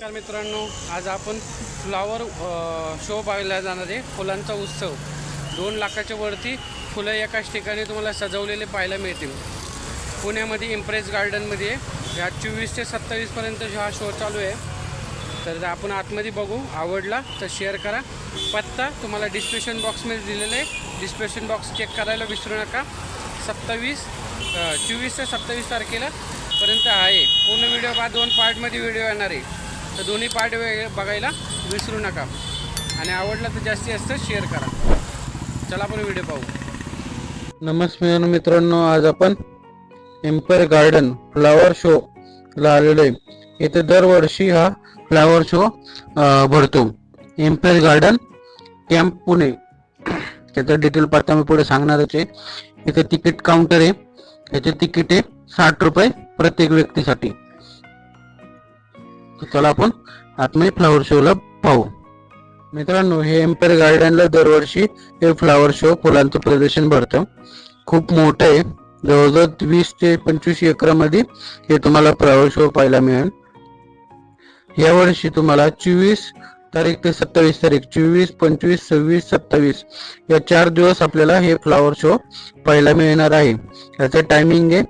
नमस्कार मित्रांनो आज आपण फ्लावर शो पाहायला जाणार आहे फुलांचा उत्सव. दोन लाखाच्या वरती फुलं एकाच ठिकाणी तुम्हाला सजवलेले पाहायला मिळतील. पुण्यामध्ये इम्प्रेस गार्डनमध्ये या चोवीस ते सत्तावीसपर्यंत हा शो चालू आहे. तर आपण आतमध्ये बघू. आवडला तर शेअर करा. पत्ता तुम्हाला डिस्क्रिप्शन बॉक्समध्ये दिलेलं आहे. डिस्क्रिप्शन बॉक्स चेक करायला विसरू नका. सत्तावीस चोवीस ते सत्तावीस तारखेला पर्यंत आहे. पूर्ण व्हिडिओ बा दोन पार्टमध्ये व्हिडिओ येणार आहे. तर दोन्ही पार्ट वेगळे बघायला विसरू नका. आणि आवडलं तर जास्तीत जास्त शेअर करा. चला आपण व्हिडिओ पाहू. नमस्कार मित्रांनो आज आपण एम्पायर गार्डन फ्लावर शो ला आलेलो आहे. इथे दरवर्षी हा फ्लावर शो भरतो. एम्पायर गार्डन कॅम्प पुणे त्याचं डिटेल पत्ता मी पुढे सांगणारच आहे. इथे तिकीट काउंटर आहे. याचे तिकीट आहे साठ रुपये प्रत्येक व्यक्तीसाठी. चला आपण आतमध्ये फ्लावर शोला पाहू. मित्रांनो हे एम्पायर गार्डनला दरवर्षी हे फ्लावर शो फुलांचं प्रदर्शन भरतं. खूप मोठं आहे. जवळजवळ वीस ते पंचवीस एकरामध्ये हे तुम्हाला फ्लावर शो पाहायला मिळेल. यावर्षी तुम्हाला चोवीस तारीख ते सत्तावीस तारीख चोवीस पंचवीस सव्वीस सत्तावीस या चार दिवस आपल्याला हे फ्लावर शो पाहायला मिळणार आहे. याचं टायमिंग आहे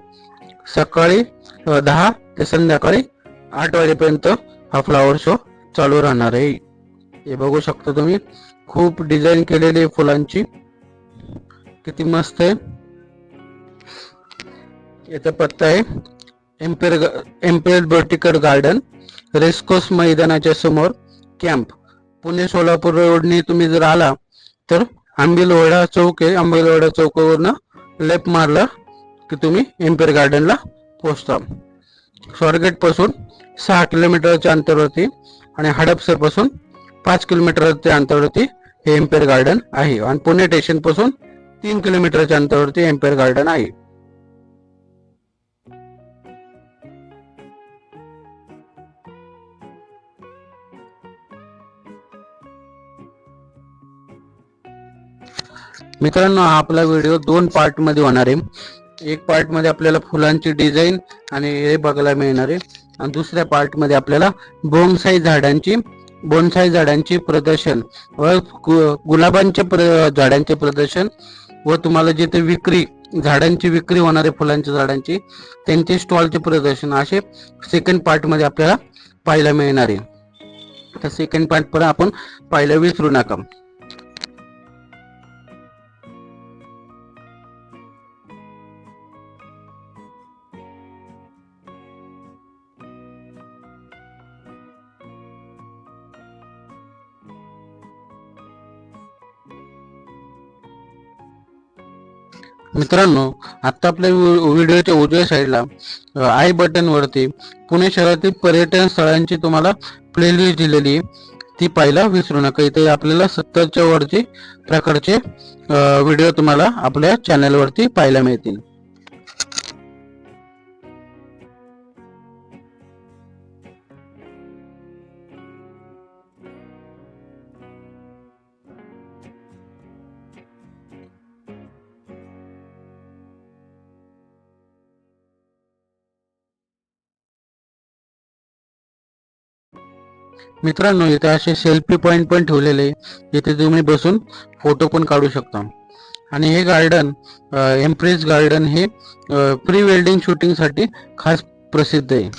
सकाळी दहा ते संध्याकाळी आठ वाजेपर्यंत हा फ्लावर शो चालू राहणार आहे. हे बघू शकता तुम्ही खूप डिझाईन केलेली आहे फुलांची. किती मस्त आहे. याचा पत्ता आहे empress empress botanical garden racecourse मैदानाच्या समोर कॅम्प पुणे सोलापूर रोडने तुम्ही जर आला तर आंबिलवाडा चौक आहे. आंबिलवाडा चौकावरनं लेफ्ट मारला की तुम्ही एम्पेर गार्डनला पोहोचता. स्वारगेटपासून सहा किलोमीटरच्या अंतरावरती आणि हडपसरपासून पाच किलोमीटरच्या अंतरावरती हे एम्पेर गार्डन आहे. आणि पुणे स्टेशनपासून तीन किलोमीटरच्या अंतरावरती एम्पेर गार्डन आहे. मित्रांनो हा आपला व्हिडिओ दोन पार्टमध्ये होणार आहे. एक पार्टमध्ये आपल्याला फुलांची डिझाईन आणि हे बघायला मिळणार आहे. आणि दुसऱ्या पार्टमध्ये आपल्याला बोनसाई झाडांची बोनसाई झाडांची प्रदर्शन व गुलाबांचे गुलाबांच्या झाडांचे प्रदर्शन व तुम्हाला जिथे विक्री झाडांची विक्री होणार आहे फुलांच्या झाडांची त्यांचे स्टॉलचे प्रदर्शन असे सेकंड पार्टमध्ये आपल्याला पाहायला मिळणार आहे. तर सेकंड पार्ट पण आपण पाहायला विसरू नका. मित्रांनो आता आपल्या व्हिडिओच्या उजव्या साईडला आय बटन वरती पुणे शहरातील पर्यटन स्थळांची तुम्हाला प्लेलिस्ट दिलेली ती पाहायला विसरू नका. इथे आपल्याला सत्तरच्या वरती प्रकारचे व्हिडिओ तुम्हाला आपल्या चॅनलवरती पाहायला मिळतील. मित्रांनो इथे असे सेल्फी पॉईंट पण ठेवलेले आहे. इथे तुम्ही बसून फोटो पण काढू शकता. आणि हे गार्डन एम्प्रेस गार्डन हे प्री वेल्डिंग शूटिंगसाठी खास प्रसिद्ध आहे.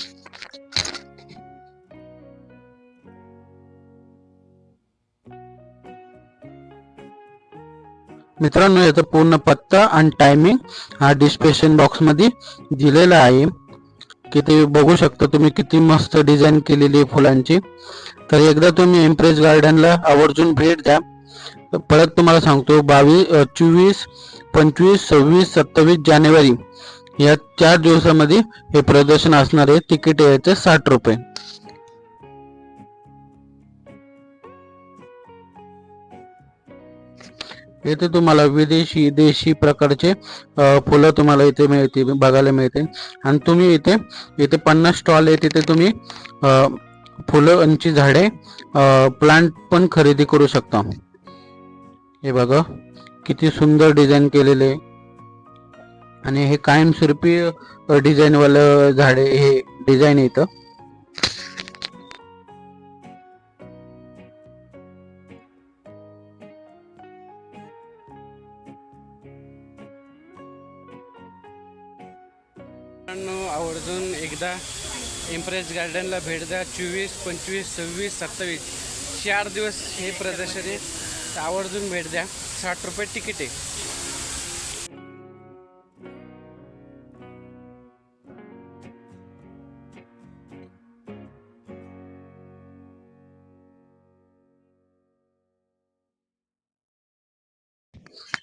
मित्रांनो याचा पूर्ण पत्ता आणि टायमिंग हा डिस्क्रिप्शन बॉक्समध्ये दिलेला आहे. की ते बघू शकता तुम्ही किती मस्त डिझाईन केलेली आहे फुलांची. तर एकदा तुम्ही एम्प्रेस गार्डनला आवर्जून भेट द्या. परत तुम्हाला सांगतो बावीस चोवीस पंचवीस सव्वीस सत्तावीस जानेवारी या चार दिवसामध्ये हे प्रदर्शन असणार आहे. तिकीट यायचं साठ रुपये. इथे तुम्हाला विदेशी देशी प्रकारचे फुलं तुम्हाला इथे मिळते बघायला मिळते. आणि तुम्ही इथे इथे पन्नास स्टॉल आहे तिथे तुम्ही फुलंची फुलांची झाडे प्लांट पण खरेदी करू शकता. हे बघा किती सुंदर डिझाईन केलेले. आणि हे कायमस्वरूपी डिझाईनवालं झाडे हे डिझाईन येतं इम्प्रेस गार्डनला भेट द्या. चोवीस पंचवीस सव्वीस सत्तावीस. चार दिवस हे प्रदर्शन आहे. आवर्जून भेट द्या. साठ रुपये तिकीट आहे.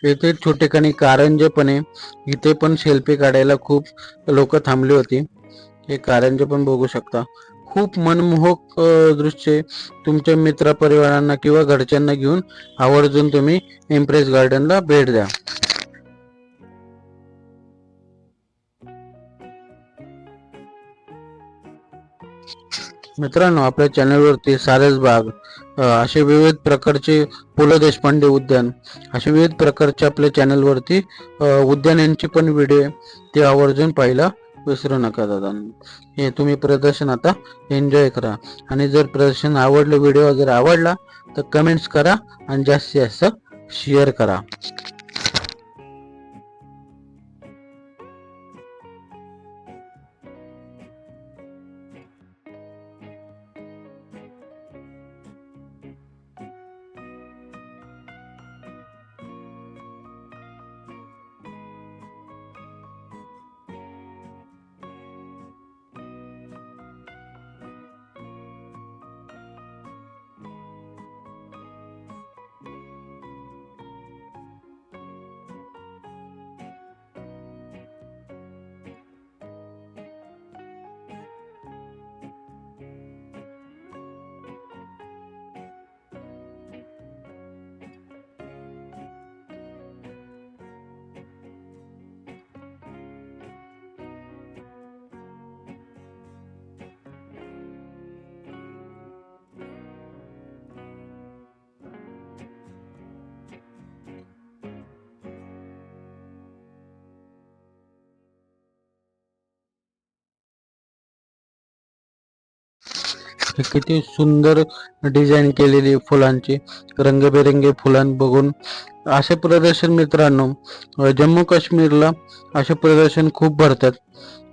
येथे छोटेखानी कारंजे पण आहे. इथे पण सेल्फी काढायला खूप लोक थांबली होती. हे कारंजे पण बघू शकता. खूप मनमोहक दृश्य तुमच्या मित्र परिवारांना किंवा घरच्यांना घेऊन आवर्जून तुम्ही इम्प्रेस गार्डनला भेट द्या. मित्रांनो आपल्या चॅनलवरती सारस बाग असे विविध प्रकारचे पु ल देशपांडे उद्यान असे विविध प्रकारचे आपल्या चॅनलवरती उद्यान यांची पण व्हिडिओ ते आवर्जून पाहायला विसरू नका दादा. हे तुम्ही प्रदर्शन आता एन्जॉय करा. आणि जर प्रदर्शन आवडलं व्हिडिओ वगैरे आवडला तर कमेंट्स करा आणि जास्तीत जास्त शेअर करा. किती सुंदर डिझाईन केलेली फुलांची. रंगबेरंगी फुलां बघून. असे प्रदर्शन मित्रांनो जम्मू काश्मीरला असे प्रदर्शन खूप भरतात.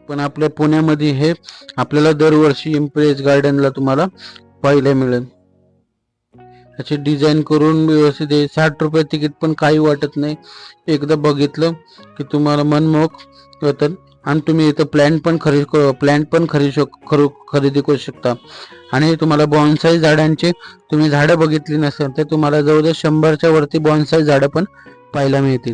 पण आपल्या पुण्यामध्ये हे आपल्याला दरवर्षी इम्प्रेस गार्डनला तुम्हाला पाहायला मिळेल. असे डिझाईन करून व्यवस्थित आहे. साठ रुपये तिकीट पण काही वाटत नाही. एकदा बघितलं की तुम्हाला मनमोहक होतं आणि तुम्ही इथं प्लॅन पण खरेदी प्लॅन पण खरेदी शक खरू खरेदी करू शकता. आणि तुम्हाला बॉन्साई झाडांचे तुम्ही झाडं बघितली नसेल तर तुम्हाला जवळजवळ शंभरच्या वरती बॉन्साई झाडं पण पाहायला मिळतील.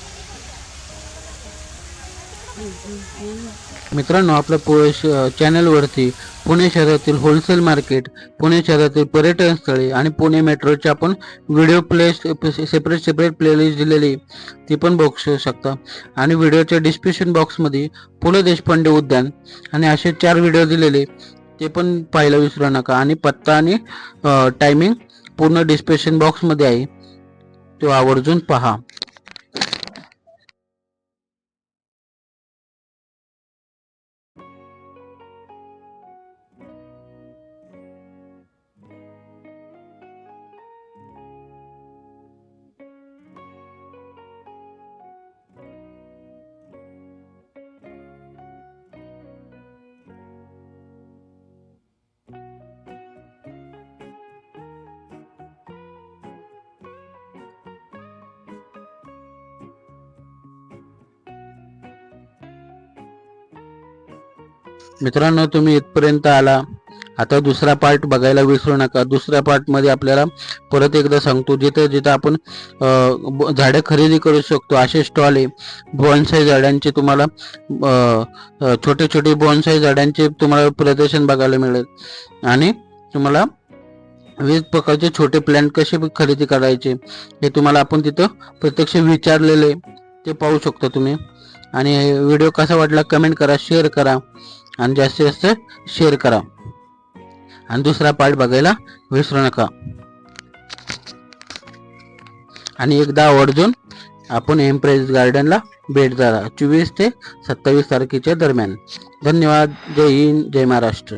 मित्रांनो आपल्या पु चॅनलवरती पुणे शहरातील होलसेल मार्केट पुणे शहरातील पर्यटन स्थळे आणि पुणे मेट्रोचे आपण video play separate separate playlist दिलेली ती पण बघू शकता. आणि व्हिडिओच्या डिस्क्रिप्शन बॉक्समध्ये पु ल देशपांडे उद्यान आणि असे चार व्हिडिओ दिलेले ते पण पाहायला विसरू नका. आणि पत्ता आणि टायमिंग पूर्ण डिस्क्रिप्शन बॉक्समध्ये आहे. तो आवर्जून पहा. मित्रांनो तुम्ही इथपर्यंत आला. आता दुसरा पार्ट बघायला विसरू नका. दुसऱ्या पार्टमध्ये आपल्याला परत एकदा सांगतो जिथं जिथं आपण झाडं खरेदी करू शकतो असे स्टॉल आहे. बॉन्साई झाडांचे तुम्हाला छोटे छोटे बॉन्साई झाडांचे तुम्हाला प्रदर्शन बघायला मिळेल. आणि तुम्हाला विविध प्रकारचे छोटे प्लॅन्ट कसे खरेदी करायचे हे तुम्हाला आपण तिथं प्रत्यक्ष विचारलेले ते पाहू शकता तुम्ही. आणि व्हिडिओ कसा वाटला कमेंट करा शेअर करा. आणि जास्तीत जास्त शेअर करा. आणि दुसरा पार्ट बघायला विसरू नका. आणि एकदा आवर्जून आपण एम्प्रेस गार्डनला भेट द्या. चोवीस ते सत्तावीस तारखेच्या दरम्यान. धन्यवाद. जय हिंद. जय महाराष्ट्र.